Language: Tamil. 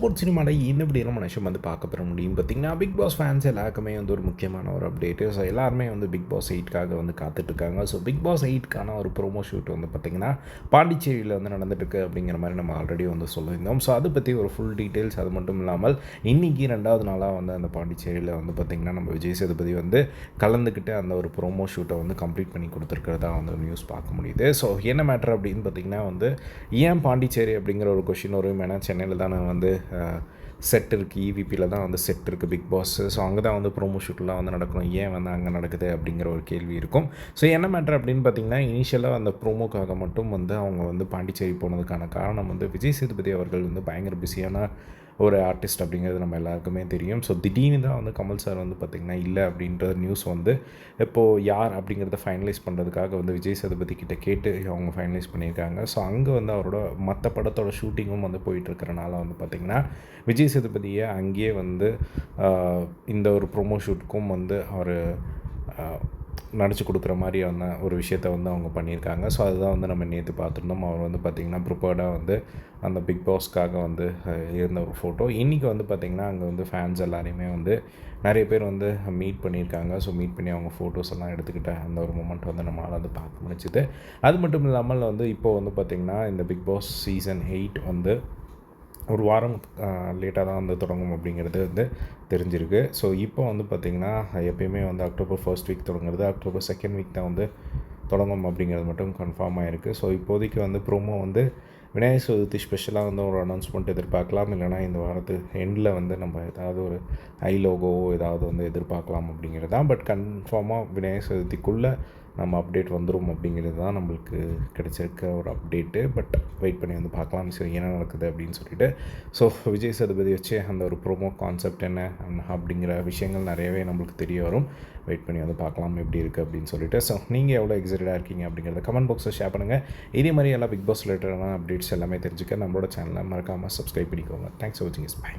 சப்போர்ட் சினிமாவில் என்ன இப்படி நம்ம நிமிஷம் வந்து பார்க்க பெற முடியும் பார்த்திங்கன்னா பிக் பாஸ் ஃபேன்ஸ் எல்லாருக்குமே வந்து ஒரு முக்கியமான ஒரு அப்டேட்டு ஸோ எல்லாருமே வந்து பிக் பாஸ் எயிட்காக வந்து காத்துட்ருக்காங்க ஸோ பிக் பாஸ் எயிட்கான ஒரு ப்ரோமோ ஷூட் வந்து பார்த்திங்கன்னா பாண்டிச்சேரியில் வந்து நடந்துட்டுருக்கு அப்படிங்கிற மாதிரி நம்ம ஆல்ரெடி வந்து சொல்லியிருந்தோம். ஸோ அதை பற்றி ஒரு ஃபுல் டீட்டெயில்ஸ் அது மட்டும் இல்லாமல் இன்றைக்கி ரெண்டாவது நாளாக வந்து அந்த பாண்டிச்சேரியில் வந்து பார்த்திங்கன்னா நம்ம விஜய் சேதுபதி வந்து கலந்துக்கிட்டு அந்த ஒரு ப்ரோமோ ஷூட்டை வந்து கம்ப்ளீட் பண்ணி கொடுத்துருக்கிறதா வந்து நியூஸ் பார்க்க முடியுது. ஸோ என்ன மேட்ரு அப்படின்னு பார்த்திங்கன்னா வந்து ஏன் பாண்டிச்சேரி அப்படிங்கிற ஒரு கொஷின் வரும் ஏன்னா சென்னையில் தானே வந்து செட் இருக்குது இவிபியில் தான் வந்து செட் இருக்குது பிக் பாஸ் ஸோ அங்கே தான் வந்து ப்ரோமோ ஷூட்லாம் வந்து நடக்கணும். ஏன் வந்து அங்கே நடக்குது அப்படிங்கிற ஒரு கேள்வி இருக்கும். ஸோ என்ன மேட்ரு அப்படின்னு பார்த்தீங்கன்னா இனிஷியலாக அந்த ப்ரோமோக்காக மட்டும் வந்து அவங்க வந்து பாண்டிச்சேரி போனதுக்கான காரணம் வந்து விஜய் சேதுபதி அவர்கள் வந்து பயங்கர பிஸியான ஒரு ஆர்டிஸ்ட் அப்படிங்கிறது நம்ம எல்லாருக்குமே தெரியும். ஸோ திடீர்னு தான் வந்து கமல் சார் வந்து பார்த்திங்கன்னா இல்லை அப்படின்ற நியூஸ் வந்து இப்போது யார் அப்படிங்கிறத ஃபைனலைஸ் பண்ணுறதுக்காக வந்து விஜய் சேதுபதி கிட்ட கேட்டு அவங்க ஃபைனலைஸ் பண்ணியிருக்காங்க. ஸோ அங்கே வந்து அவரோட மற்ற படத்தோட ஷூட்டிங்கும் வந்து போயிட்டுருக்கிறனால வந்து பார்த்திங்கன்னா விஜய் சேதுபதியை அங்கேயே வந்து இந்த ஒரு ப்ரொமோ ஷூட்டுக்கும் வந்து அவர் நடித்து கொடுக்குற மாதிரியான ஒரு விஷயத்த வந்து அவங்க பண்ணியிருக்காங்க. ஸோ அதுதான் வந்து நம்ம நேற்று பார்த்துருந்தோம். அவர் வந்து பார்த்திங்கன்னா ப்ரிப்பேர்டாக வந்து அந்த பிக் பாஸ்க்காக வந்து இருந்த ஒரு ஃபோட்டோ இன்றைக்கி வந்து பார்த்திங்கன்னா அங்கே வந்து ஃபேன்ஸ் எல்லாரையுமே வந்து நிறைய பேர் வந்து மீட் பண்ணியிருக்காங்க. ஸோ மீட் பண்ணி அவங்க ஃபோட்டோஸ் எல்லாம் எடுத்துக்கிட்ட அந்த ஒரு மூமெண்ட் வந்து நம்மளால் வந்து பார்க்க முடிச்சுது அது மட்டும் இல்லாமல் வந்து இப்போது வந்து பார்த்திங்கன்னா இந்த பிக் பாஸ் சீசன் எயிட் வந்து ஒரு வாரம் லேட்டாக தான் வந்து தொடங்கும் அப்படிங்கிறது வந்து தெரிஞ்சிருக்கு. ஸோ இப்போ வந்து பார்த்திங்கன்னா எப்பயுமே வந்து அக்டோபர் ஃபர்ஸ்ட் வீக் தொடங்குறது அக்டோபர் செகண்ட் வீக் தான் வந்து தொடங்கும் அப்படிங்கிறது மட்டும் கன்ஃபார்ம் ஆகிருக்கு ஸோ இப்போதைக்கு வந்து ப்ரோமோ வந்து விநாயகர் சதுர்த்தி ஸ்பெஷலாக வந்து ஒரு அனௌன்ஸ்மெண்ட் எதிர்பார்க்கலாம். இல்லைனா இந்த வாரத்து எண்டில் வந்து நம்ம ஏதாவது ஒரு ஐ லோகோவோ ஏதாவது வந்து எதிர்பார்க்கலாம் அப்படிங்கிறது தான். பட் கன்ஃபார்மாக விநாயகர் சதுர்த்திக்குள்ளே நம்ம அப்டேட் வந்துடும் அப்படிங்கிறது தான் நம்மளுக்கு கிடச்சிருக்க ஒரு அப்டேட்டு பட் வெயிட் பண்ணி வந்து பார்க்கலாம் சரி என்ன நடக்குது அப்படின்னு சொல்லிட்டு. ஸோ விஜய் சேதுபதி வச்சு அந்த ஒரு ப்ரோமோ கான்செப்ட் என்ன அப்படிங்கிற விஷயங்கள் நிறையவே நம்மளுக்கு தெரிய வரும். வெயிட் பண்ணி வந்து பார்க்கலாம் எப்படி இருக்குது அப்படின்னு சொல்லிட்டு. ஸோ நீங்கள் எவ்வளோ எக்ஸைட்டடாக இருக்கீங்க அப்படிங்கிறத கமெண்ட் பாக்ஸில் ஷேர் பண்ணுங்கள் இதே மாதிரி எல்லாம் பிக் பாஸ் ரிலேட்டடான அப்டேட்ஸ் எல்லாமே தெரிஞ்சுக்க நம்மளோட சேனலை மறக்காமல் சப்ஸ்கிரைப் பண்ணிக்கோங்க. தேங்க்ஸ் ஃபார் வாட்சிங் இஸ் பை